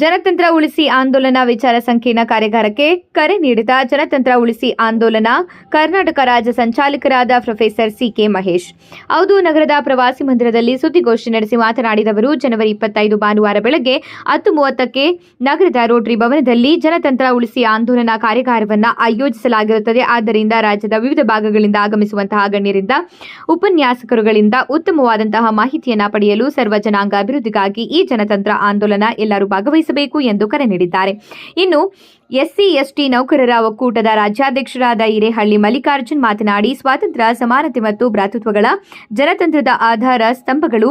ಜನತಂತ್ರ ಉಳಿಸಿ ಆಂದೋಲನ ವಿಚಾರ ಸಂಕಿರಣ ಕಾರ್ಯಾಗಾರಕ್ಕೆ ಕರೆ ನೀಡಿದ ಜನತಂತ್ರ ಉಳಿಸಿ ಆಂದೋಲನ ಕರ್ನಾಟಕ ರಾಜ್ಯ ಸಂಚಾಲಕರಾದ ಪ್ರೊಫೆಸರ್ ಸಿಕೆ ಮಹೇಶ್. ಹೌದು, ನಗರದ ಪ್ರವಾಸಿ ಮಂದಿರದಲ್ಲಿ ಸುದ್ದಿಗೋಷ್ಠಿ ನಡೆಸಿ ಮಾತನಾಡಿದವರು ಜನವರಿ ಇಪ್ಪತ್ತೈದು ಭಾನುವಾರ ಬೆಳಗ್ಗೆ ಹತ್ತು ಮೂವತ್ತಕ್ಕೆ ನಗರದ ರೋಟರಿ ಭವನದಲ್ಲಿ ಜನತಂತ್ರ ಉಳಿಸಿ ಆಂದೋಲನ ಕಾರ್ಯಾಗಾರವನ್ನು ಆಯೋಜಿಸಲಾಗಿರುತ್ತದೆ. ಆದ್ದರಿಂದ ರಾಜ್ಯದ ವಿವಿಧ ಭಾಗಗಳಿಂದ ಆಗಮಿಸುವಂತಹ ಗಣ್ಯರಿಂದ, ಉಪನ್ಯಾಸಕರುಗಳಿಂದ ಉತ್ತಮವಾದಂತಹ ಮಾಹಿತಿಯನ್ನು ಪಡೆಯಲು ಸರ್ವ ಜನಾಂಗ ಅಭಿವೃದ್ಧಿಗಾಗಿ ಈ ಜನತಂತ್ರ ಆಂದೋಲನ ಎಲ್ಲರೂ ಭಾಗವಹಿಸಬೇಕು ಎಂದು ಕರೆ ನೀಡಿದ್ದಾರೆ. ಇನ್ನು ಎಸ್ಸಿ, ಎಸ್ಟಿ ನೌಕರರ ಒಕ್ಕೂಟದ ರಾಜ್ಯಾಧ್ಯಕ್ಷರಾದ ಹಿರೇಹಳ್ಳಿ ಮಲ್ಲಿಕಾರ್ಜುನ್ ಮಾತನಾಡಿ, ಸ್ವಾತಂತ್ರ್ಯ, ಸಮಾನತೆ ಮತ್ತು ಭ್ರಾತೃತ್ವಗಳ ಜನತಂತ್ರದ ಆಧಾರ ಸ್ತಂಭಗಳು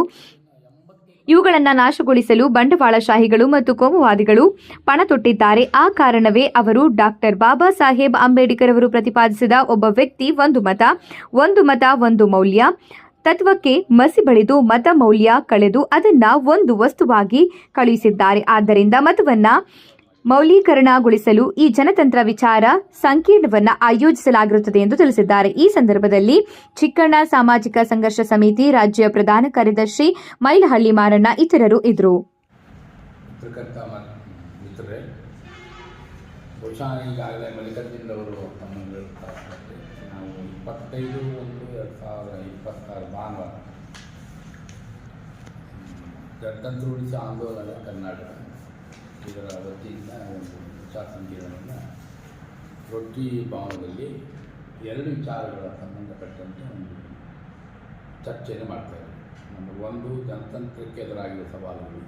ಇವುಗಳನ್ನು ನಾಶಗೊಳಿಸಲು ಬಂಡವಾಳಶಾಹಿಗಳು ಮತ್ತು ಕೋಮುವಾದಿಗಳು ಪಣ ತೊಟ್ಟಿದ್ದಾರೆ. ಆ ಕಾರಣವೇ ಅವರು ಡಾಕ್ಟರ್ ಬಾಬಾ ಸಾಹೇಬ್ ಅಂಬೇಡ್ಕರ್ ಅವರು ಪ್ರತಿಪಾದಿಸಿದ ಒಬ್ಬ ವ್ಯಕ್ತಿ, ಒಂದು ಮತ ಒಂದು ಮತ, ಒಂದು ಮೌಲ್ಯ ತತ್ವಕ್ಕೆ ಮಸಿ ಬಳಿದು ಮತ ಮೌಲ್ಯ ಕಳೆದು ಅದನ್ನ ಒಂದು ವಸ್ತುವಾಗಿ ಕಳುಹಿಸಿದ್ದಾರೆ. ಆದ್ದರಿಂದ ಮತವನ್ನ ಮೌಲ್ಯೀಕರಣಗೊಳಿಸಲು ಈ ಜನತಂತ್ರ ವಿಚಾರ ಸಂಕೀರ್ಣವನ್ನ ಆಯೋಜಿಸಲಾಗಿರುತ್ತದೆ ಎಂದು ತಿಳಿಸಿದ್ದಾರೆ. ಈ ಸಂದರ್ಭದಲ್ಲಿ ಚಿಕ್ಕಣ್ಣ ಸಾಮಾಜಿಕ ಸಂಘರ್ಷ ಸಮಿತಿ ರಾಜ್ಯ ಪ್ರಧಾನ ಕಾರ್ಯದರ್ಶಿ ಮೈಲಹಳ್ಳಿ ಮಾರಣ್ಣ ಇತರರು ಬಹುಶಃ ಈಗಾಗಲೇ ನಾವು ಇಪ್ಪತ್ತೈದು ಒಂದು ಎರಡು ಸಾವಿರ ಇಪ್ಪತ್ತಾರು ಭಾನುವಾರ. ಗಣತಂತ್ರ ಉಳಿಸಿ ಆಂದೋಲನ ಕರ್ನಾಟಕ. ಇದರ ವತಿಯಿಂದ ಒಂದು ವಿಚಾರ ಸಂಕಿರಣವನ್ನು ರೊಟ್ಟಿ ಭವನದಲ್ಲಿ ಎರಡು ವಿಚಾರಗಳ ಸಂಬಂಧಪಟ್ಟಂತೆ ಒಂದು ಚರ್ಚೆಯನ್ನು ಮಾಡ್ತಾರೆ ನಂಬರ್ ಒಂದು ಜನತಂತ್ರಕ್ಕೆ ಎದುರಾಗಿರುವ ಸವಾಲುಗಳು.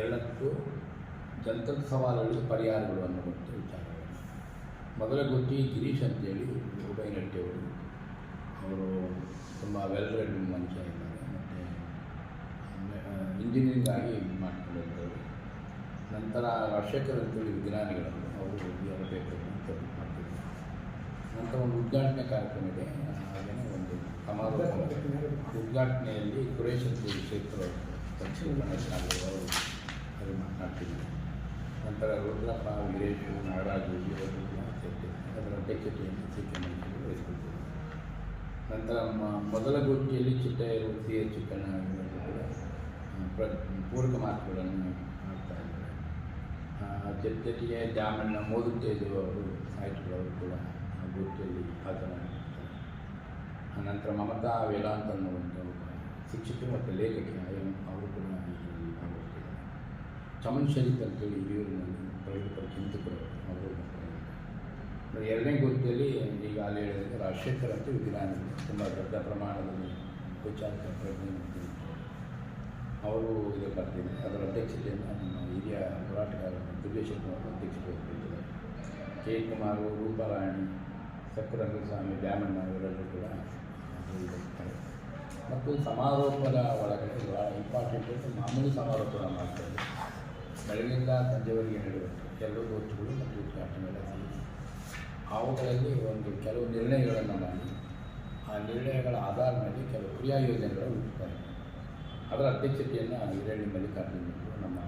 ಎರಡಕ್ಕೂ ಜನತಂತ್ರ ಸವಾಲುಗಳಿಗೆ ಪರಿಹಾರಗಳು ಅನ್ನುವಂಥ ವಿಚಾರಗಳು. ಮೊದಲ ಗೊತ್ತಿ ಗಿರೀಶ್ ಅಂತೇಳಿ ಉಭಯನಟ್ಟಿ ಅವರು ತುಂಬ ವೆಲ್ ರೆಡ್ ಮನುಷ್ಯ ಇದ್ದಾರೆ. ಮತ್ತು ಇಂಜಿನಿಯರಿಂಗ್ ಆಗಿ ಮಾಡಿಕೊಂಡಿದ್ದರು ನಂತರ ವರ್ಷಕ್ಕೆ ಅಂತೇಳಿ ವಿಜ್ಞಾನಿಗಳು, ಅವರು ಅವರ ಪೇಪರ್ ಮಾಡ್ತಿದ್ದರು ನಂತರ ಒಂದು ಉದ್ಘಾಟನೆ ಕಾರ್ಯಕ್ರಮ ಇದೆ. ಹಾಗೆಯೇ ಒಂದು ಸಮಾರೋಪ ಉದ್ಘಾಟನೆಯಲ್ಲಿ ಸುರೇಶ್ ಅಂತೇಳಿ ಕ್ಷೇತ್ರ ಅವರು ಅದು ಮಾತನಾಡ್ತಿದ್ದಾರೆ. ನಂತರ ರುದ್ರಪ್ಪ, ವೀರೇಶು, ನಾಗರಾಜು ಇವರು ಅದರ ಅಧ್ಯಕ್ಷತೆಯನ್ನು ಸಿ ಕೆ ಮಂತ್ರಿಗಳು ನಂತರ ಮೊದಲ ಗೋಷ್ಠಿಯಲ್ಲಿ ಚಿಟ್ಟ ವೃತ್ತಿಯ ಚಿಕ್ಕಣ್ಣ ಕೂಡ ಪ್ರ, ಪೂರಕ ಮಾತುಗಳನ್ನು ಮಾಡ್ತಾ ಇದ್ದಾರೆ. ಜೊತೆಗೆ ಜಾಮಣ್ಣ ಮೋದುತ್ತೇಜು ಅವರು ಸಾಹಿತ್ಯಗಳು ಕೂಡ ಆ ಗೋಷ್ಠಿಯಲ್ಲಿ ಭಾಗವಹಿಸ್ತಾರೆ. ನಂತರ ಮಮತಾ ವೇದಾಂತ ಅನ್ನುವಂಥ ಒಬ್ಬ ಶಿಕ್ಷಕಿ ಮತ್ತು ಲೇಖಕಿ ಅವರು ಕೂಡ ಇದರಲ್ಲಿ ಚಮನ್ ಶರೀಫ್ ಅಂತೇಳಿ ಹಿರಿಯೂರಿನಲ್ಲಿ ಪ್ರಗತಿಪರ ಚಿಂತಕರು ಅವರು ಎರಡನೇ ಗುರುತಿಯಲ್ಲಿ ಈಗ ಅಲ್ಲಿ ಹೇಳಿದಂತೆ ರಾಜಶೇಖರ್ ಅಂತ ವಿಜ್ಞಾನಿಗಳು ತುಂಬ ದೊಡ್ಡ ಪ್ರಮಾಣದಲ್ಲಿ ವೈಚಾರಿಕ ಪ್ರಜ್ಞೆ ಅವರು ಇದು ಬರ್ತೀನಿ ಅದರ ಅಧ್ಯಕ್ಷತೆಯನ್ನು ನಮ್ಮ ಹಿರಿಯ ಹೋರಾಟಗಾರ ದುರ್ಗೇಶ್ವರ ಅವರು ಅಧ್ಯಕ್ಷತೆ ವಹಿಸಿದ್ದಾರೆ. ಕೆ. ಕುಮಾರು ರೂಪರಾಣಿ ಸಕ್ಕರಂಗಸ್ವಾಮಿ ದ್ಯಾಮಣ್ಣ ಇವರೆಲ್ಲರೂ ಕೂಡ ಇದ್ದಾರೆ ಮತ್ತು ಸಮಾರೋಪದ ಒಳಗಡೆ ಭಾಳ ಇಂಪಾರ್ಟೆಂಟ್ ಅಂತ ಮಾಮೂಲಿ ಸಮಾರೋಪ ಮಾಡ್ತಾರೆ. ಬೆಳಗಿನಿಂದ ಸಂಜೆವರೆಗೆ ನಡೆಯುವಂಥ ಕೆಲವು ಗೋಷ್ಠಿಗಳು ಮತ್ತು ಉದ್ಘಾಟನೆಗಳ ಸೇರಿ ಅವುಗಳಲ್ಲಿ ಒಂದು ಕೆಲವು ನಿರ್ಣಯಗಳನ್ನು ಮಾಡಿ, ಆ ನಿರ್ಣಯಗಳ ಆಧಾರದ ಮೇಲೆ ಕೆಲವು ಕ್ರಿಯಾ ಯೋಜನೆಗಳು ಹುಟ್ಟುತ್ತಾರೆ ಅದರ ಅಧ್ಯಕ್ಷತೆಯನ್ನು ಹಿರಳ್ಳಿ ಮಲ್ಲಿಕಾರ್ಜುನ ನಮ್ಮ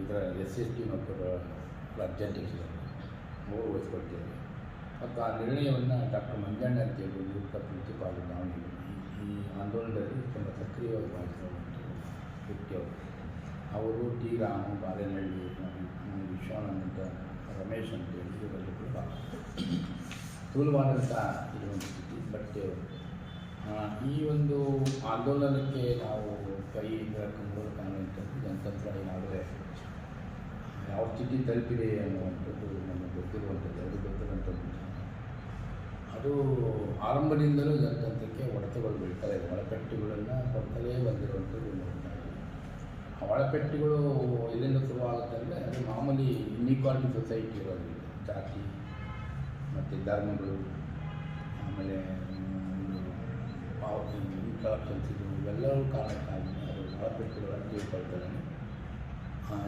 ಇದರ ಎಸ್ ಎಸ್ ಟಿ ನೌಕರರ ರಾಜ್ಯಾಧ್ಯಕ್ಷರು ಅವರು ವಹಿಸ್ಕೊಳ್ತಿದ್ದಾರೆ ಮತ್ತು ಆ ನಿರ್ಣಯವನ್ನು ಡಾಕ್ಟರ್ ಮಂಜಣ್ಣ ಅಂತೇಳಿ ನಿವೃತ್ತ ಪ್ರಿನ್ಸಿಪಾಲ್ ದಾವಣಗೆರೆ. ಈ ಆಂದೋಲನದಲ್ಲಿ ತುಂಬ ಸಕ್ರಿಯವಾಗಿ ಭಾಗಿಸುವಂಥ ವ್ಯಕ್ತಿಯವರು ಅವರು ಟಿ ರಾಮು ಬಾಲೆನಹಳ್ಳಿ ವಿಶ್ವಾನಂದ ರಮೇಶ್ ಅಂತೇಳಿ ಕೂಡ ಭಾಗವಹಿಸ್ತಾರೆ. ಸ್ಥೂಲವಾದಂಥ ಒಂದು ಸ್ಥಿತಿ ಬಟ್ ಈ ಒಂದು ಆಂದೋಲನಕ್ಕೆ ನಾವು ಕೈ ಕಂಬಳು ಕಾಣುವಂಥದ್ದು ಕಾರಣ ಅಂತಂದ್ರೆ ಜನತಂತ್ರ ಈಗಾಗಲೇ ಯಾವ ಸ್ಥಿತಿ ತಲುಪಿದೆ ಅನ್ನುವಂಥದ್ದು ನಮಗೆ ಗೊತ್ತಿರುವಂಥದ್ದು, ಅದು ಗೊತ್ತಿರುವಂಥದ್ದು ಅದು ಆರಂಭದಿಂದಲೂ ಜನತಂತ್ರಕ್ಕೆ ಹೊಡೆತಗಳು ಬೀಳ್ತಾರೆ ಒಳಕಟ್ಟುಗಳನ್ನು ಕೊಡ್ತಲೇ ಬಂದಿರುವಂಥದ್ದು ನೋಡ್ತಾ ಇದ್ದೀವಿ ಆ ಒಳಪೆಟ್ಟುಗಳು ಎಲ್ಲಿಂದ ಶುರುವಾಗುತ್ತೆ ಅಂದರೆ ಅದು ಮಾಮೂಲಿ ಇನ್ಇಕ್ವಾಲಿಟಿ ಸೊಸೈಟಿ ಇರೋದು. ಜಾತಿ, ಮತ್ತು ಧರ್ಮಗಳು, ಆಮೇಲೆ ಕರಪ್ಷನ್ಸ್ ಇದು ಇವೆಲ್ಲವೂ ಕಾರಣಕ್ಕಾಗಿ ಅದು ಒಳಪೆಟ್ಟುಗಳನ್ನು ತಿಳ್ಕೊಳ್ತಾರೆ.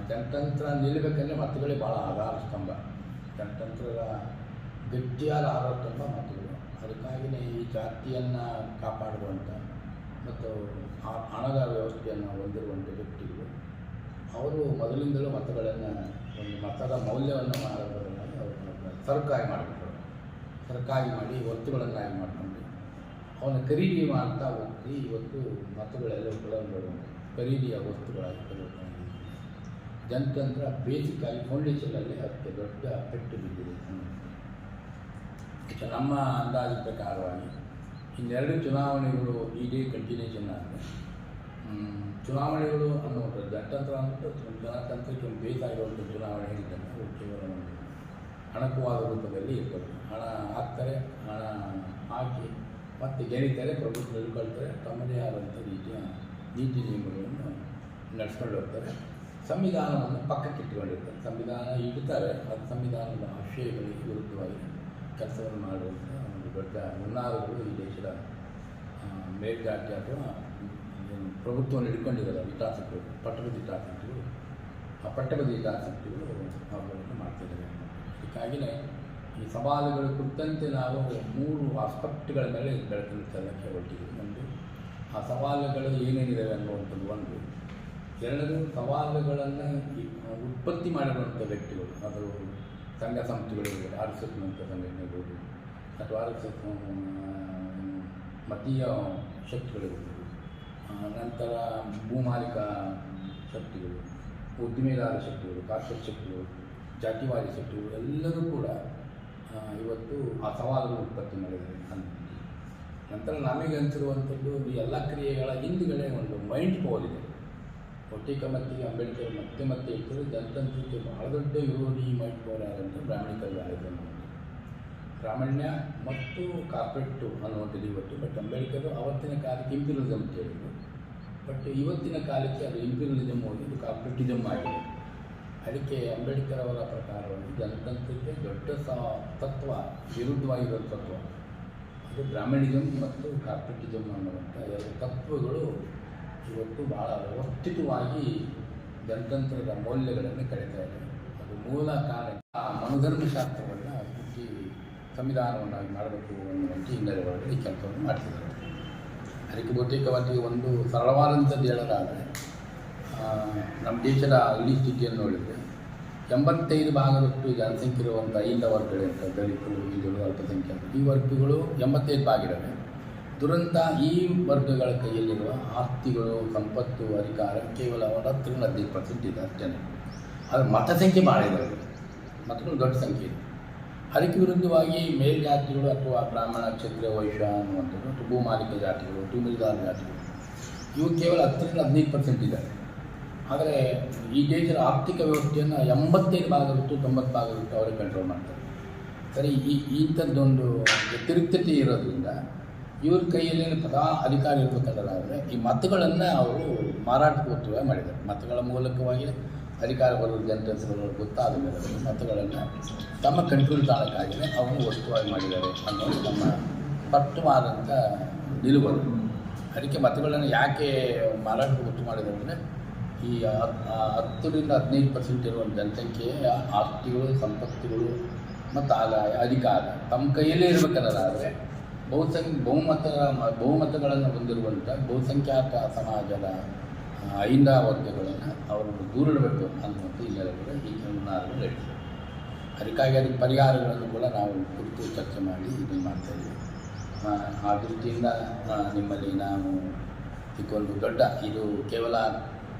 ಜನತಂತ್ರ ನಿಲ್ಲಬೇಕಂದ್ರೆ ಮತಗಳೇ ಭಾಳ ಆಧಾರ ಸ್ತಂಭ. ಜನತಂತ್ರದ ಗಟ್ಟಿಯಾದ ಆಧಾರ ಸ್ತಂಭ ಮತಗಳು. ಅದಕ್ಕಾಗಿಯೇ ಈ ಜಾತಿಯನ್ನು ಕಾಪಾಡುವಂಥ ಮತ್ತು ಹಣದ ವ್ಯವಸ್ಥೆಯನ್ನು ಹೊಂದಿರುವಂಥ ವ್ಯಕ್ತಿಗಳು, ಅವರು ಮೊದಲಿಂದಲೂ ಮತಗಳನ್ನು, ಒಂದು ಮತದ ಮೌಲ್ಯವನ್ನು ಮಾಡೋದರಲ್ಲಿ ಅವರು ಸರ್ಕಾರಿ ಮಾಡಿಬಿಟ್ರು ಸರ್ಕಾರಿ ಮಾಡಿ ಒತ್ತುಗಳನ್ನಾಗಿ ಮಾಡಿಕೊಂಡು ಅವನ ಖರೀದಿ ಮಾಡ್ತಾ ಹೋಗಿ ಇವತ್ತು ಮತಗಳೆಲ್ಲ ಕೂಡ ಒಂದು ಖರೀದಿಯ ವಸ್ತುಗಳಾಗಿ ಆಗಿದೆ. ಜನತಂತ್ರ ಬೇಸಿಕ್ ಆಗಿ ಫೌಂಡೇಶನಲ್ಲಿ ಅದಕ್ಕೆ ದೊಡ್ಡ ಪೆಟ್ಟು ಬಿದ್ದಿದೆ ನಮ್ಮ ಅಂದಾಜು ಪ್ರಕಾರವಾಗಿ ಇನ್ನೆರಡು ಚುನಾವಣೆಗಳು ಇಡೀ ಕಂಟಿನ್ಯೂಷನ್ ಆಗಿದೆ ಚುನಾವಣೆಗಳು ಅನ್ನುವಂಥದ್ದು ಜನತಂತ್ರ ಅಂದ್ಬಿಟ್ಟು ಜನತಂತ್ರಕ್ಕೆ ಒಂದು ಬೇಕಾಗಿರುವಂಥ ಚುನಾವಣೆ ಹೇಳಿದ್ದರೆ ಅವು ಕೇವಲ ಒಂದು ಹಣಕುವಾದ ರೂಪದಲ್ಲಿ ಇರ್ತದೆ. ಹಣ ಹಾಕ್ತಾರೆ, ಹಣ ಹಾಕಿ ಮತ್ತೆ ಗೆರೀತಾರೆ ಪ್ರಭುತ್ವ ಕಳ್ತಾರೆ ತಮ್ಮದೇ ಆದಂಥ ರೀತಿಯ ನೀತಿ ನಿಯಮಗಳನ್ನು ನಡೆಸ್ಕೊಂಡು ಹೋಗ್ತಾರೆ. ಸಂವಿಧಾನವನ್ನು ಪಕ್ಕಕ್ಕೆ ಇಟ್ಕೊಂಡಿರ್ತಾರೆ. ಸಂವಿಧಾನ ಇಡ್ತಾರೆ ಅದು ಸಂವಿಧಾನದ ಆಶಯಗಳಿಗೆ ವಿರುದ್ಧವಾಗಿ ಕೆಲಸವನ್ನು ಮಾಡುವಂಥ ದೊಡ್ಡ ಹುನ್ನಾರಗಳು ಈ ದೇಶದ ಮೇಲ್ಜಾತಿ ಅಥವಾ ಪ್ರಭುತ್ವವನ್ನು ಹಿಡ್ಕೊಂಡಿರಲ್ಲ ಹಿತಾಸಕ್ತಿಗಳು, ಪಟ್ಟಣದ ಹಿತಾಸಕ್ತಿಗಳು, ಆ ಪಟ್ಟಣದ ಹಿತಾಸಕ್ತಿಗಳು ಅವುಗಳನ್ನು ಮಾಡ್ತಿದ್ದಾರೆ ಅದಕ್ಕಾಗಿಯೇ ಈ ಸವಾಲುಗಳ ಕುರಿತಂತೆ ನಾವು ಮೂರು ಆಸ್ಪೆಕ್ಟ್ಗಳ ಮೇಲೆ ಬೆಳಕಿನ ತರಲಿಕ್ಕೆ ಹೊರಟಿದ್ದೀವಿ ಒಂದು ಆ ಸವಾಲುಗಳು ಏನೇನಿದ್ದಾವೆ ಅನ್ನುವಂಥದ್ದು ಒಂದು. ಎರಡದು ಸವಾಲುಗಳನ್ನು ಉತ್ಪತ್ತಿ ಮಾಡಿರುವಂಥ ವ್ಯಕ್ತಿಗಳು ಅದು ಸಂಘ ಸಂಸ್ಥೆಗಳಿರ್ಬೋದು ಆರ್ ಎಸ್ ಸಂಘಟನೆಗಳು ಅಥವಾ ಮತೀಯ ಶಕ್ತಿಗಳಿರ್ಬೋದು ಆ, ನಂತರ ಭೂಮಾಲಿಕ ಶಕ್ತಿಗಳು ಉದ್ದಿಮೆದಾರ ಶಕ್ತಿಗಳು ಕಾರ್ಪೊರೇಟ್ ಶಕ್ತಿಗಳು ಜಾತಿವಾದಿ ಶಕ್ತಿಗಳು ಎಲ್ಲರೂ ಕೂಡ ಇವತ್ತು ಆ ಸವಾಲುಗಳು ಉತ್ಪತ್ತಿ ಮಾಡಿದ್ದಾರೆ ಅಂತ ನಂತರ ನಮಗೆ ಅನಿಸಿರುವಂಥದ್ದು ಈ ಎಲ್ಲ ಕ್ರಿಯೆಗಳ ಹಿಂದುಗಡೆ ಒಂದು ಮೈಂಡ್ ಪವರ್ ಇದೆ. ಒಟ್ಟಿಕ ಮತ್ತಿಗೆ ಅಂಬೇಡ್ಕರ್ ಮತ್ತೆ ಮತ್ತೆ ಹೇಳ್ತಾರೆ ಜನತಂತ್ರಕ್ಕೆ ಬಹಳ ದೊಡ್ಡ ವಿರೋಧಿ ಮೈಂಡ್ ಪವರ್ ಯಾರಂತ ಬ್ರಾಹ್ಮಣಿಕರು ಬ್ರಾಹ್ಮಣ್ಯ ಮತ್ತು ಕಾರ್ಪೊರೇಟು ಅನ್ನುವಂಥದ್ದು ಇವತ್ತು ಬಟ್ ಅಂಬೇಡ್ಕರ್ ಅವತ್ತಿನ ಕಾಲಕ್ಕೆ ಇಂಪೀರಿಯಲಿಸಮ್ ಅಂತ ಹೇಳಿದ್ರು. ಬಟ್ ಇವತ್ತಿನ ಕಾಲಕ್ಕೆ ಅದು ಇಂಪೀರಿಯಲಿಸಮ್ ಹೋಗಿ ಇದು ಆಗಿದೆ. ಅದಕ್ಕೆ ಅಂಬೇಡ್ಕರ್ ಅವರ ಪ್ರಕಾರವಾಗಿ ಜನತಂತ್ರಕ್ಕೆ ದೊಡ್ಡ ತತ್ವ ವಿರುದ್ಧವಾಗಿರೋ ತತ್ವ. ಅದು ಬ್ರಾಹ್ಮಣಿಸಮ್ ಮತ್ತು ಕಾರ್ಪೊರೇಟಿಸಮ್ ಅನ್ನುವಂಥ ಎರಡು ತತ್ವಗಳು ಇವತ್ತು ಭಾಳ ವ್ಯವಸ್ಥಿತವಾಗಿ ಜನತಂತ್ರದ ಮೌಲ್ಯಗಳನ್ನು ಕಳೀತಾ ಇದೆ. ಅದು ಮೂಲ ಕಾರಣ ಆ ಮನುಧರ್ಮಶಾಸ್ತ್ರವನ್ನು ಸಂವಿಧಾನವನ್ನಾಗಿ ಮಾಡಬೇಕು ಅನ್ನುವಂಥ ಹಿನ್ನೆಲೆ ಒಳಗಡೆ ಈ ಕೆಲಸವನ್ನು ಮಾಡ್ತಿದ್ದಾರೆ. ಅದಕ್ಕೆ ಬಹುತೇಕವಾಗಿ ಒಂದು ಸರಳವಾದಂಥದ್ದು ಹೇಳೋದಾದರೆ ನಮ್ಮ ದೇಶದ ಇಡೀ ಸ್ಥಿತಿಯನ್ನು ನೋಡಿದರೆ ಎಂಬತ್ತೈದು ಭಾಗದಷ್ಟು ಜನಸಂಖ್ಯೆ ಇರುವಂಥ ಐದ ವರ್ಗಗಳಿರ್ತವೆ ದಲಿತರು ಹಿಂದುಳಿದ ಅಲ್ಪಸಂಖ್ಯಾತರು, ಈ ವರ್ಗಗಳು ಎಂಬತ್ತೈದು ಭಾಗ ದುರಂತ ಈ ವರ್ಗಗಳ ಕೈಯಲ್ಲಿರುವ ಆಸ್ತಿಗಳು, ಸಂಪತ್ತು, ಅಧಿಕಾರ ಕೇವಲ ಒಂದು ಹತ್ತರಿಂದ ಹದಿನೈದು ಪರ್ಸೆಂಟ್ ಇದೆ ಅಷ್ಟೇ ಅದು ಮತ ಸಂಖ್ಯೆ ಭಾಳ ಇದೆ ಮತಗಳು ದೊಡ್ಡ ಸಂಖ್ಯೆ ಇದೆ. ಅದಕ್ಕೆ ವಿರುದ್ಧವಾಗಿ ಮೇಲ್ಜಾತಿಗಳು ಅಥವಾ ಬ್ರಾಹ್ಮಣ, ಕ್ಷತ್ರಿಯ, ವೈಶ್ಯ ಅನ್ನುವಂಥದ್ದು ಭೂಮಾಲಿಕ ಜಾತಿಗಳು ತುಮಿದಾರ ಜಾತಿಗಳು, ಇವು ಕೇವಲ ಹತ್ತರಿಂದ ಹದಿನೈದು ಪರ್ಸೆಂಟ್ ಇದ್ದಾರೆ ಆದರೆ ಈ ದೇಶದ ಆರ್ಥಿಕ ವ್ಯವಸ್ಥೆಯನ್ನು ಎಂಬತ್ತೈದು ಭಾಗವಿತ್ತು ತೊಂಬತ್ತು ಭಾಗವಿತ್ತು ಅವರೇ ಕಂಟ್ರೋಲ್ ಮಾಡ್ತಾರೆ. ಸರಿ, ಈ ಇಂಥದ್ದೊಂದು ವ್ಯತಿರಿಕ್ತತೆ ಇರೋದ್ರಿಂದ ಇವ್ರ ಕೈಯಲ್ಲಿ ಸದಾ ಅಧಿಕಾರ ಇರಬೇಕಾದ್ರೆ ಈ ಮತಗಳನ್ನು ಅವರು ಮಾರಾಟಕೋತ್ಸವ ಮಾಡಿದ್ದಾರೆ. ಮತಗಳ ಮೂಲಕವಾಗಿ ಅಧಿಕಾರ ಬರುವ ಬರೋದು ಗೊತ್ತಾದ ಮೇಲೆ ಮತಗಳನ್ನು ತಮ್ಮ ಕಂಟ್ರೋಲ್ ತಾಳಕ್ಕಾಗಿಯೇ ಅವರು ವಸ್ತುವಾಗಿ ಮಾಡಿದ್ದಾರೆ ಅನ್ನೋದು ನಮ್ಮ ಪಟ್ಟುವಾದಂಥ ನಿಲುವರು ಅದಕ್ಕೆ ಮತಗಳನ್ನು ಯಾಕೆ ಮಾರಾಟ ಗೊತ್ತು ಮಾಡಿದ್ದಾರೆ ಅಂದರೆ ಈ ಹತ್ತರಿಂದ ಹದಿನೈದು ಪರ್ಸೆಂಟ್ ಇರುವ ಜನಸಂಖ್ಯೆಯ ಆಸ್ತಿಗಳು, ಸಂಪತ್ತುಗಳು ಮತ್ತು ಆದಾಯ, ಅಧಿಕಾರ ತಮ್ಮ ಕೈಯಲ್ಲೇ ಇರಬೇಕನ್ನೋದಾದರೆ ಬಹುಸಂಖ್ಯೆ ಬಹುಮತ ಬಹುಮತಗಳನ್ನು ಹೊಂದಿರುವಂಥ ಬಹುಸಂಖ್ಯಾತ ಸಮಾಜದ ಐಂದ ವರ್ಗಗಳನ್ನು ಅವರನ್ನು ದೂರಿಡಬೇಕು ಅನ್ನುವಂಥ ಹಿನ್ನೆಲೆಗಳು ಈ ಹುನ್ನಾರಗಳು ನಡೆಸಿದೆ ಅದಕ್ಕಾಗಿ ಅದಕ್ಕೆ ಪರಿಹಾರಗಳನ್ನು ಕೂಡ ನಾವು ಕುರಿತು ಚರ್ಚೆ ಮಾಡಿ ಇದನ್ನು ಮಾಡ್ತಾಯಿದ್ದೀವಿ ಆ ದೃಷ್ಟಿಯಿಂದ ನಿಮ್ಮಲ್ಲಿ ನಾವು ಇದಕ್ಕೊಂದು ದೊಡ್ಡ, ಇದು ಕೇವಲ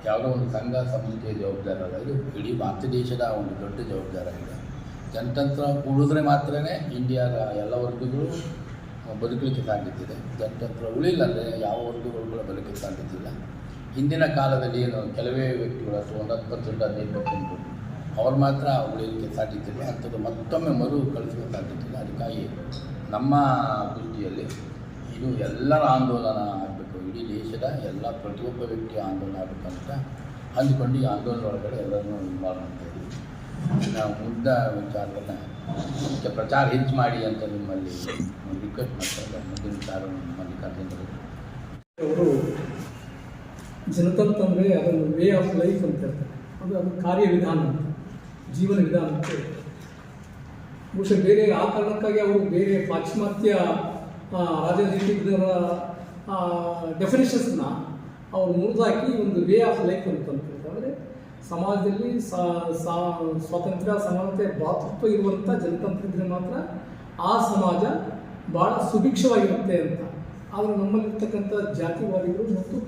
ಯಾವುದೋ ಒಂದು ಸಂಘ ಸಂಸ್ಥೆಯ ಜವಾಬ್ದಾರಿ ಅಲ್ಲ, ಇದು ಇಡೀ ಭಾರತ ದೇಶದ ಒಂದು ದೊಡ್ಡ ಜವಾಬ್ದಾರಿಯಾಗಿದೆ ಜನತಂತ್ರ ಉಳಿದ್ರೆ ಮಾತ್ರನೇ ಇಂಡಿಯಾದ ಎಲ್ಲ ವರ್ಗಗಳು ಬದುಕಲಿಕ್ಕೆ ಸಾಧ್ಯತೆ ಜನತಂತ್ರ ಉಳಿಲ್ಲ ಅಂದರೆ ಯಾವ ವರ್ಗಗಳು ಕೂಡ ಬದುಕಲಿಕ್ಕೆ ಸಾಧ್ಯತೆ ಇಲ್ಲ. ಹಿಂದಿನ ಕಾಲದಲ್ಲಿ ಏನು, ಕೆಲವೇ ವ್ಯಕ್ತಿಗಳು ಅಥವಾ ಒಂದು ಹತ್ತು ಪರ್ಸೆಂಟ್ ಹದಿನೈದು ಅವ್ರು ಮಾತ್ರ ಉಳಿಯಲಿಕ್ಕೆ ಸಾಧ್ಯತೆ ಇಲ್ಲ ಅಂಥದ್ದು ಮತ್ತೊಮ್ಮೆ ಮರು ಕಳಿಸಲಿಕ್ಕೆ ಸಾಧ್ಯತೆ ಇಲ್ಲ ಅದಕ್ಕಾಗಿ ನಮ್ಮ ದೃಷ್ಟಿಯಲ್ಲಿ ಇದು ಎಲ್ಲರ ಆಂದೋಲನ ಆಗಬೇಕು. ಇಡೀ ದೇಶದ ಎಲ್ಲ ಪ್ರತಿಯೊಬ್ಬ ವ್ಯಕ್ತಿಯ ಆಂದೋಲನ ಆಗಬೇಕಂತ ಅಂದುಕೊಂಡು ಈ ಆಂದೋಲನ ಒಳಗಡೆ ಎಲ್ಲರನ್ನೂ ಮಾಡ್ತಾ ಇದ್ದೀವಿ. ನಾವು ಮುಗ್ಧ ವಿಚಾರವನ್ನು ಮುಖ್ಯ ಪ್ರಚಾರ ಹೆಚ್ಚು ಮಾಡಿ ಅಂತ ನಿಮ್ಮಲ್ಲಿ ರಿಕ್ವೆಸ್ಟ್ ಮಾಡ್ತಾರೆ ಮುಂದಿನ ವಿಚಾರ ಮಲ್ಲಿಕಾರ್ಜುನ ಅವರು ಜನತಂತ್ರ ಅಂದರೆ ಅದೊಂದು ವೇ ಆಫ್ ಲೈಫ್ ಅಂತ ಹೇಳ್ತಾರೆ. ಅದು ಅದು ಕಾರ್ಯವಿಧಾನ ಅಂತ ಜೀವನ ವಿಧಾನ ಅಂತ ಹೇಳ್ತಾರೆ. ಬಹುಶಃ ಬೇರೆ ಆ ಕಾರಣಕ್ಕಾಗಿ ಅವರು ಬೇರೆ ಪಾಶ್ಚಿಮಾತ್ಯ ರಾಜನೀತಿಜ್ಞರ ಡೆಫಿನೇಷನ್ಸ್ನ ಅವರು ಮುರಿದಾಕಿ ಒಂದು ವೇ ಆಫ್ ಲೈಫ್ ಅಂತ ಅಂದರೆ ಸಮಾಜದಲ್ಲಿ ಸ್ವಾತಂತ್ರ್ಯ, ಸಮಾನತೆ, ಭಾತೃತ್ವ ಇರುವಂಥ ಜನತಂತ್ರ ಇದ್ರೆ ಮಾತ್ರ ಆ ಸಮಾಜ ಭಾಳ ಸುಭಿಕ್ಷವಾಗಿರುತ್ತೆ ಅಂತ. ಆದರೆ ನಮ್ಮಲ್ಲಿರ್ತಕ್ಕಂಥ ಜಾತಿವಾದಿಗಳು ಮತ್ತು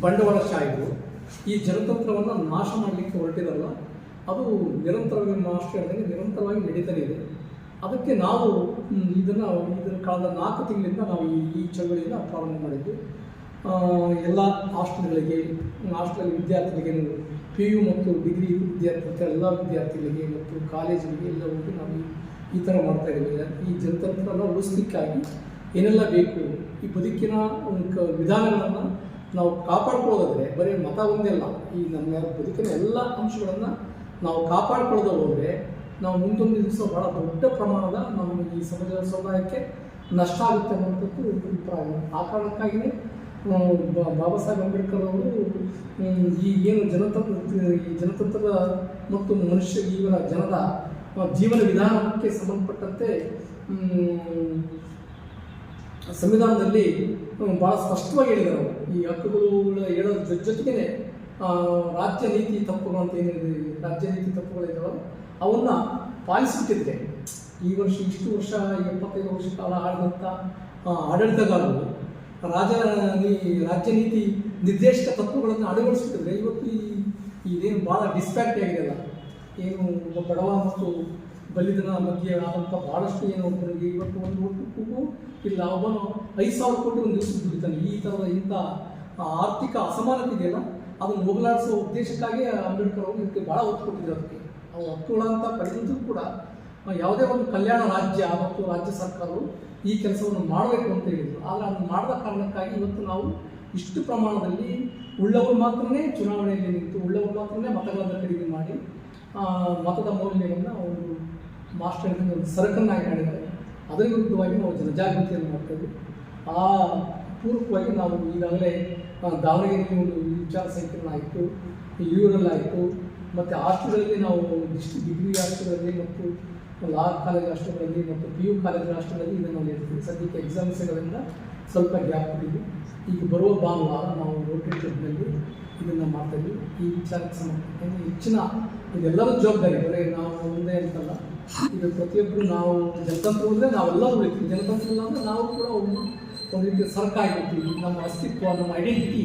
ಬಂಡವಾಳಶಾಹಿಗಳು. ಈ ಜನತಂತ್ರವನ್ನು ನಾಶ ಮಾಡಲಿಕ್ಕೆ ಹೊರಟಿರಲ್ಲ ಅದು ನಿರಂತರವಾಗಿ ಮಾಸ್ಟರ್ ಹೇಳಿದಂಗೆ ನಿರಂತರವಾಗಿ ನಡೀತಾನೆ ಇದೆ. ಅದಕ್ಕೆ ನಾವು ಇದನ್ನು, ಇದರ ಕಳೆದ ನಾಲ್ಕು ತಿಂಗಳಿಂದ ನಾವು ಈ ಈ ಚಳವಳಿಯನ್ನು ಪ್ರಾರಂಭ ಮಾಡಿದ್ವಿ. ಎಲ್ಲ ಹಾಸ್ಟೆಲ್ಗಳಿಗೆ, ಹಾಸ್ಟೆಲ್ ವಿದ್ಯಾರ್ಥಿಗಳಿಗೆ ಪಿ ಯು ಮತ್ತು ಡಿಗ್ರಿ ವಿದ್ಯಾರ್ಥಿ ಎಲ್ಲ ವಿದ್ಯಾರ್ಥಿಗಳಿಗೆ ಮತ್ತು ಕಾಲೇಜುಗಳಿಗೆ ಎಲ್ಲ ಹೋಗಿ ನಾವು ಈ- ಥರ ಮಾಡ್ತಾ ಇದ್ದೀವಿ. ಈ ಜನತಂತ್ರನ ಉಳಿಸ್ಲಿಕ್ಕಾಗಿ ಏನೆಲ್ಲ ಬೇಕು, ಈ ಬದುಕಿನ ಒಂದು ವಿಧಾನಗಳನ್ನು ನಾವು ಕಾಪಾಡ್ಕೊಳ್ಳೋದಾದ್ರೆ ಬರೀ ಮತ ಒಂದೇ ಅಲ್ಲ, ಈ ನಮ್ಮ ಬದುಕಿನ ಎಲ್ಲ ಅಂಶಗಳನ್ನು ನಾವು ಕಾಪಾಡ್ಕೊಳ್ಳೋದು ಹೋದರೆ ನಾವು ಮುಂದೊಂದು ದಿವಸ ಬಹಳ ದೊಡ್ಡ ಪ್ರಮಾಣದ ನಮ್ಮ ಈ ಸಮಾಜ ಸಮುದಾಯಕ್ಕೆ ನಷ್ಟ ಆಗುತ್ತೆ ಅನ್ನೋಂಥದ್ದು ಅಭಿಪ್ರಾಯ. ಆ ಕಾರಣಕ್ಕಾಗಿಯೇ ಬಾಬಾ ಸಾಹೇಬ್ ಅಂಬೇಡ್ಕರ್ ಅವರು, ಈ ಏನು ಜನತಂತ್ರ, ಈ ಜನತಂತ್ರದ ಮತ್ತು ಮನುಷ್ಯ ಜೀವನ, ಜನರ ಜೀವನ ವಿಧಾನಕ್ಕೆ ಸಂಬಂಧಪಟ್ಟಂತೆ ಸಂವಿಧಾನದಲ್ಲಿ ಬಹಳ ಸ್ಪಷ್ಟವಾಗಿ ಹೇಳಿದರು ಈ ಹಕ್ಕುಗಳು ಹೇಳೋದ್ರ ಜೊತೆ ರಾಜ್ಯ ನೀತಿ ತಪ್ಪುಗಳು ಅಂತ ಏನಿದೆ, ರಾಜ್ಯ ನೀತಿ ತಪ್ಪುಗಳಿದ್ದಾವೆ ಅವನ್ನ ಪಾಲಿಸುತ್ತಿದ್ದೆ ಈ ವರ್ಷ ಇಷ್ಟು ವರ್ಷ ಎಪ್ಪತ್ತೈದು ವರ್ಷ ಕಾಲ ಆಡಿದಂಥ ಆಡಳಿತಗಾರರು ರಾಜ ರಾಜ್ಯ ನೀತಿ ನಿರ್ದೇಶಕ ತತ್ವಗಳನ್ನು ಅಳವಡಿಸುತ್ತಿದ್ದರೆ ಇವತ್ತು ಈ ಇದೇನು ಭಾಳ ಡಿಸ್ಪ್ಯಾಕ್ಟ್ ಆಗಿದೆಯಲ್ಲ ಏನು ಬಡವ ಮತ್ತು ಬಲಿದನ ಮಧ್ಯೆ ಆದಂಥ ಭಾಳಷ್ಟು ಏನು ನನಗೆ ಇವತ್ತು ಒಂದು ಒಟ್ಟು ಇಲ್ಲ ಒಬ್ಬನು ಐದು ಸಾವಿರ ಕೋಟಿ ಒಂದು ದಿವಸ ದುಡಿತಾನೆ. ಈ ಥರದ ಇಂಥ ಆರ್ಥಿಕ ಅಸಮಾನತೆ ಇದೆಯಲ್ಲ ಅದನ್ನು ಹೋಗಲಾಡಿಸುವ ಉದ್ದೇಶಕ್ಕಾಗಿ ಅಂಬೇಡ್ಕರ್ ಅವರು ಇದಕ್ಕೆ ಭಾಳ ಒತ್ತು ಕೊಟ್ಟಿದ್ದಾರೆ ಅದಕ್ಕೆ. ಅವು ಹಕ್ಕುಗಳಂತ ಪಡೆದಿದ್ದು ಕೂಡ ಯಾವುದೇ ಒಂದು ಕಲ್ಯಾಣ ರಾಜ್ಯ ಮತ್ತು ರಾಜ್ಯ ಸರ್ಕಾರವು ಈ ಕೆಲಸವನ್ನು ಮಾಡಬೇಕು ಅಂತ ಹೇಳಿದ್ರು. ಆದರೆ ಅದನ್ನು ಮಾಡದ ಕಾರಣಕ್ಕಾಗಿ ಇವತ್ತು ನಾವು ಇಷ್ಟು ಪ್ರಮಾಣದಲ್ಲಿ ಉಳ್ಳವರು ಮಾತ್ರನೇ ಚುನಾವಣೆಯಲ್ಲಿ ನಿಂತು, ಉಳ್ಳವರು ಮಾತ್ರನೇ ಮತಗಳನ್ನು ಖರೀದಿ ಮಾಡಿ ಮತದ ಮೌಲ್ಯವನ್ನು ಅವರು ಮಾಸ್ಟರ್ ಒಂದು ಸರಕನ್ನಾಗಿ ಮಾಡಿದ್ದಾರೆ. ಅದರ ವಿರುದ್ಧವಾಗಿ ನಾವು ಜನಜಾಗೃತಿಯನ್ನು ಮಾಡ್ತೇವೆ ಆ ಪೂರ್ವಕವಾಗಿ ನಾವು ಈಗಾಗಲೇ ದಾವಣಗೆರೆಯಲ್ಲಿ ಒಂದು ವಿಚಾರ ಸಂಕೀರ್ಣ ಆಯಿತು ಆಯಿತು, ಮತ್ತು ಆಸ್ಟ್ರಗಳಲ್ಲಿ ನಾವು ಡಿಸ್ಟ್ರಿಕ್ಟ್ ಡಿಗ್ರಿ ಹಾಸ್ಟೆಲ್ಗಳಲ್ಲಿ ಮತ್ತು ಲಾ ಕಾಲೇಜ್ ಹಾಸ್ಟೆಲ್ಗಳಲ್ಲಿ ಮತ್ತು ಪಿ ಯು ಕಾಲೇಜ್ ಹಾಸ್ಟೆಲ್ಗಳಲ್ಲಿ ಇದನ್ನು ಹೇಳ್ತೀವಿ ಸದ್ಯಕ್ಕೆ ಎಕ್ಸಾಮ್ಸ್ಗಳಿಂದ ಸ್ವಲ್ಪ ಗ್ಯಾಪ್ ಕೊಟ್ಟಿದ್ವಿ ಈಗ ಬರುವ ಭಾನುವಾರ ನಾವು ರೋಟರಿ ಕ್ಲಬ್ನಲ್ಲಿ ಇದನ್ನು ಮಾಡ್ತಾಯಿದ್ವಿ ಈ ವಿಚಾರಕ್ಕೆ ಸಂಬಂಧಪಟ್ಟಂಗೆ ಹೆಚ್ಚಿನ, ಇದೆಲ್ಲರೂ ಜವಾಬ್ದಾರಿ. ಬರೀ ನಾವು ಒಂದೇ ಅಂತಲ್ಲ. ಇದು ಪ್ರತಿಯೊಬ್ಬರು ನಾವು ಜನತಂತ್ರ ಹೋದರೆ ನಾವೆಲ್ಲ ಉಳಿತೀವಿ ಜನತಂತ್ರ ಇಲ್ಲ ಅಂದರೆ ನಾವು ಕೂಡ ಒಂದು ಒಂದು ರೀತಿಯ ಸರ್ಕ ಆಗಿರ್ತೀವಿ. ನಮ್ಮ ಅಸ್ತಿತ್ವ, ನಮ್ಮ ಐಡೆಂಟಿಟಿ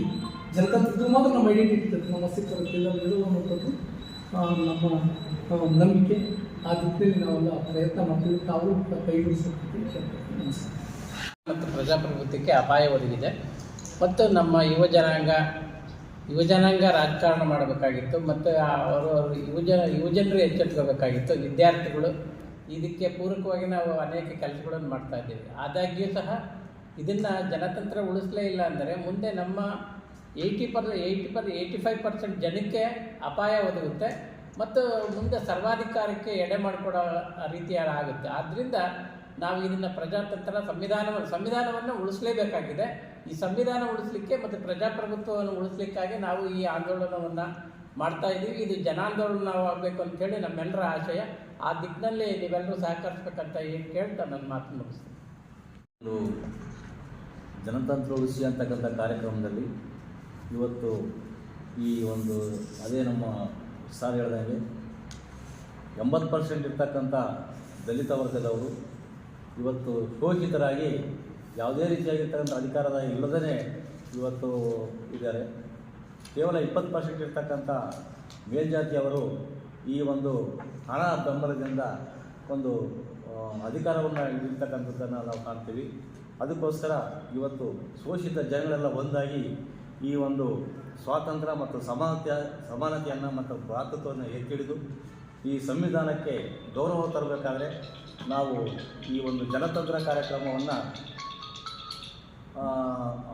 ಜನತಂತ್ರದ್ದು ಮಾತ್ರ ನಮ್ಮ ಐಡೆಂಟಿಟಿ ಇರ್ತದೆ ನಮ್ಮ ಅಸ್ತಿತ್ವ ಅನ್ನೋಂಥದ್ದು ನಮ್ಮ ನಂಬಿಕೆ. ಆ ದಿಕ್ಕಿನಲ್ಲಿ ನಾವೆಲ್ಲ ಪ್ರಯತ್ನ ಮಾಡ್ತೀವಿ. ತಾವು ನಮಸ್ಕಾರ. ಮತ್ತು ಪ್ರಜಾಪ್ರಭುತ್ವಕ್ಕೆ ಅಪಾಯ ಒದಗಿದೆ. ಮತ್ತು ನಮ್ಮ ಯುವ ಜನಾಂಗ ಯುವ ಜನಾಂಗ ರಾಜಕಾರಣ ಮಾಡಬೇಕಾಗಿತ್ತು ಮತ್ತು ಅವರು ಅವರು ಯುವಜ, ಯುವಜನರು ಎಚ್ಚೆತ್ಕೋಬೇಕಾಗಿತ್ತು, ವಿದ್ಯಾರ್ಥಿಗಳು. ಇದಕ್ಕೆ ಪೂರಕವಾಗಿ ನಾವು ಅನೇಕ ಕೆಲಸಗಳನ್ನು ಮಾಡ್ತಾ ಇದ್ದೀವಿ. ಆದಾಗ್ಯೂ ಸಹ ಇದನ್ನು ಜನತಂತ್ರ ಉಳಿಸಲೇ ಇಲ್ಲ ಅಂದರೆ ಮುಂದೆ ನಮ್ಮ eighty per eighty per, eighty five percent ಜನಕ್ಕೆ ಅಪಾಯ ಒದಗುತ್ತೆ ಮತ್ತು ಮುಂದೆ ಸರ್ವಾಧಿಕಾರಕ್ಕೆ ಎಡೆ ಮಾಡಿಕೊಡೋ ರೀತಿಯ ಆಗುತ್ತೆ. ಆದ್ದರಿಂದ ನಾವು ಇದನ್ನು ಪ್ರಜಾತಂತ್ರ ಸಂವಿಧಾನವನ್ನು ಸಂವಿಧಾನವನ್ನು ಉಳಿಸಲೇಬೇಕಾಗಿದೆ. ಈ ಸಂವಿಧಾನ ಉಳಿಸ್ಲಿಕ್ಕೆ ಮತ್ತು ಪ್ರಜಾಪ್ರಭುತ್ವವನ್ನು ಉಳಿಸ್ಲಿಕ್ಕಾಗಿ ನಾವು ಈ ಆಂದೋಲನವನ್ನು ಮಾಡ್ತಾ ಇದ್ದೀವಿ. ಇದು ಜನಾಂದೋಲನವಾಗಬೇಕು ಅಂತೇಳಿ ನಮ್ಮೆಲ್ಲರ ಆಶಯ. ಆ ದಿಕ್ಕಿನಲ್ಲಿ ನೀವೆಲ್ಲರೂ ಸಹಕರಿಸ್ಬೇಕಂತ ಏನು ಕೇಳ್ತಾ ನನ್ನ ಮಾತು ಮುಗಿಸ್ತೀನಿ. ಜನತಂತ್ರ ಉಳಿಸಿ ಅಂತಕ್ಕಂಥ ಕಾರ್ಯಕ್ರಮದಲ್ಲಿ ಇವತ್ತು ಈ ಒಂದು ಅದೇ ನಮ್ಮ ಸಾರ್ ಹೇಳ್ದಂಗೆ ಎಂಬತ್ತು ಪರ್ಸೆಂಟ್ ಇರ್ತಕ್ಕಂಥ ದಲಿತ ವರ್ಗದವರು ಇವತ್ತು ಶೋಷಿತರಾಗಿ ಯಾವುದೇ ರೀತಿಯಾಗಿರ್ತಕ್ಕಂಥ ಅಧಿಕಾರದ ಇಲ್ಲದೇ ಇವತ್ತು ಇದ್ದಾರೆ. ಕೇವಲ ಇಪ್ಪತ್ತು ಪರ್ಸೆಂಟ್ ಇರ್ತಕ್ಕಂಥ ಮೇಲ್ಜಾತಿಯವರು ಈ ಒಂದು ಹಣ ಬೆಂಬಲದಿಂದ ಒಂದು ಅಧಿಕಾರವನ್ನು ಇರ್ತಕ್ಕಂಥದ್ದನ್ನು ನಾವು ಕಾಣ್ತೀವಿ. ಅದಕ್ಕೋಸ್ಕರ ಇವತ್ತು ಶೋಷಿತ ಜನಗಳೆಲ್ಲ ಒಂದಾಗಿ ಈ ಒಂದು ಸ್ವಾತಂತ್ರ್ಯ ಮತ್ತು ಸಮಾನತೆ, ಸಮಾನತೆಯನ್ನು ಮತ್ತು ಭ್ರಾತೃತ್ವವನ್ನು ಎತ್ತಿಡಿದು ಈ ಸಂವಿಧಾನಕ್ಕೆ ಗೌರವ ತರಬೇಕಾದ್ರೆ ನಾವು ಈ ಒಂದು ಜನತಂತ್ರ ಕಾರ್ಯಕ್ರಮವನ್ನು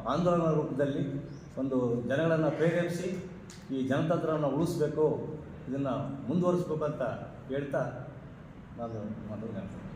ಆಂದೋಲನ ರೂಪದಲ್ಲಿ ಒಂದು ಜನಗಳನ್ನು ಪ್ರೇರೇಪಿಸಿ ಈ ಜನತಂತ್ರವನ್ನು ಉಳಿಸ್ಬೇಕು ಇದನ್ನು ಮುಂದುವರಿಸ್ಬೇಕು ಅಂತ ಹೇಳ್ತಾ ನಾನು ಮಾತು